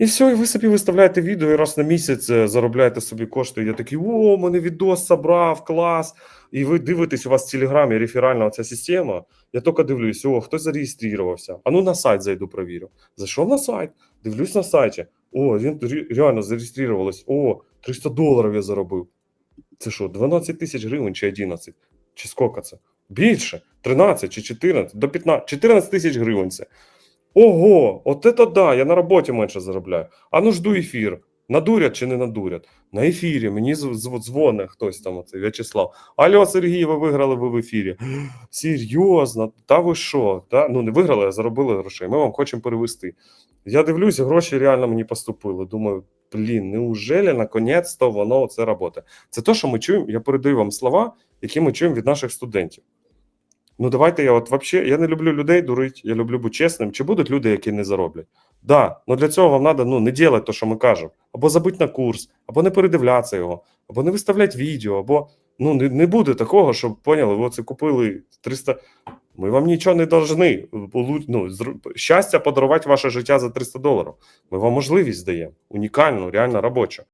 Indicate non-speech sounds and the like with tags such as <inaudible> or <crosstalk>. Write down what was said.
І все, і ви собі виставляєте відео і раз на місяць е, заробляєте собі кошти. Я такий, о, мене відос собрав, клас. І ви дивитесь, у вас в Телеграмі реферальна ця система. Я тільки дивлюсь, о, хтось зареєструвався. А ну на сайт зайду, провірю. Зайшов на сайт, дивлюсь на сайті. О, він реально зареєструвалось. О, 300 доларів я заробив. Це що, 12 тисяч гривень чи 11? Чи скільки це? Більше? 13 чи 14? До 15. 14 тисяч гривень це. Ого, от це да, я на роботі менше заробляю. А ну жду ефір. Надурять чи не надурять? На ефірі мені дзвоне хтось там, оцей В'ячеслав. Алло, Сергій, ви виграли ви в ефірі. <gasps> Серйозно, та ви що? Та? Ну не виграли, а заробили грошей. Ми вам хочемо перевести. Я дивлюсь, гроші реально мені поступили. Думаю, блін, неужели наконець-то воно це робота? Це те, що ми чуємо. Я передаю вам слова, які ми чуємо від наших студентів. Ну, давайте я от вообще, я не люблю людей дурить, я люблю бути чесним. Чи будуть люди, які не зароблять? Да, ну для цього вам треба ну, не робити те, що ми кажемо, або забити на курс, або не передивлятися його, або не виставляти відео, або ну не, не буде такого, щоб поняли, ви це купили 300. Ми вам нічого не должны. Ну, щастя подарувати ваше життя за 300 доларів. Ми вам можливість даємо. Унікальну, реально робочу.